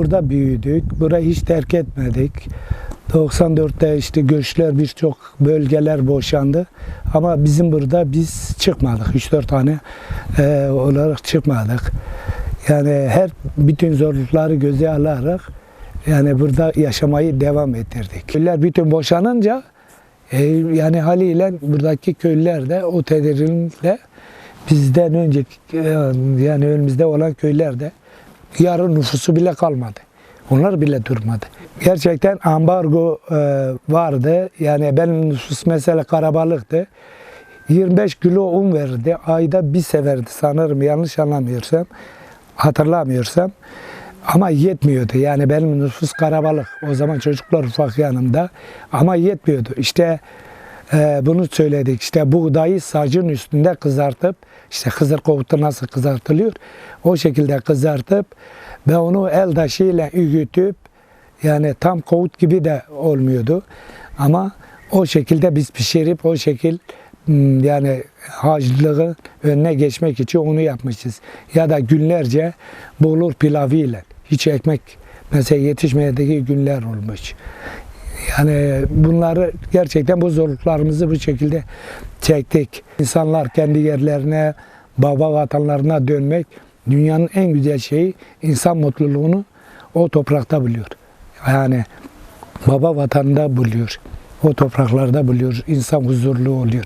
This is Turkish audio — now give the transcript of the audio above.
burada büyüdük. Burayı hiç terk etmedik. 94'te işte göçler birçok bölgeler boşandı. Ama bizim burada biz çıkmadık. 3-4 tane e, olarak çıkmadık. Yani her bütün zorlukları göze alarak yani burada yaşamayı devam ettirdik. Köyler bütün boşanınca e, yani haliyle buradaki köylüler de o tedirginlikle bizden önceki e, yani önümüzde olan köyler de yarı nüfusu bile kalmadı. Onlar bile durmadı. Gerçekten ambargo e, vardı. Yani benim nüfus mesela karabalıktı. 25 kilo un verirdi. Ayda bir seferdi sanırım yanlış anlamıyorsam. Hatırlamıyorsam. Ama yetmiyordu. Yani benim nüfus karabalık. O zaman çocuklar ufak yanımda. Ama yetmiyordu. İşte bunu söyledik. İşte buğdayı sacın üstünde kızartıp işte kızır kovutu nasıl kızartılıyor? O şekilde kızartıp ve onu el taşıyla ügütüp yani tam kovut gibi de olmuyordu. Ama o şekilde biz pişirip o şekil m, yani hacılığı önüne geçmek için onu yapmışız. Ya da günlerce bulur pilavıyla hiç ekmek mesela yetişmediği günler olmuş. Yani bunları gerçekten bu zorluklarımızı bu şekilde çektik. İnsanlar kendi yerlerine, baba vatanlarına dönmek dünyanın en güzel şeyi insan mutluluğunu o toprakta buluyor. Yani baba vatanında buluyor. O topraklarda buluyor. İnsan huzurlu oluyor.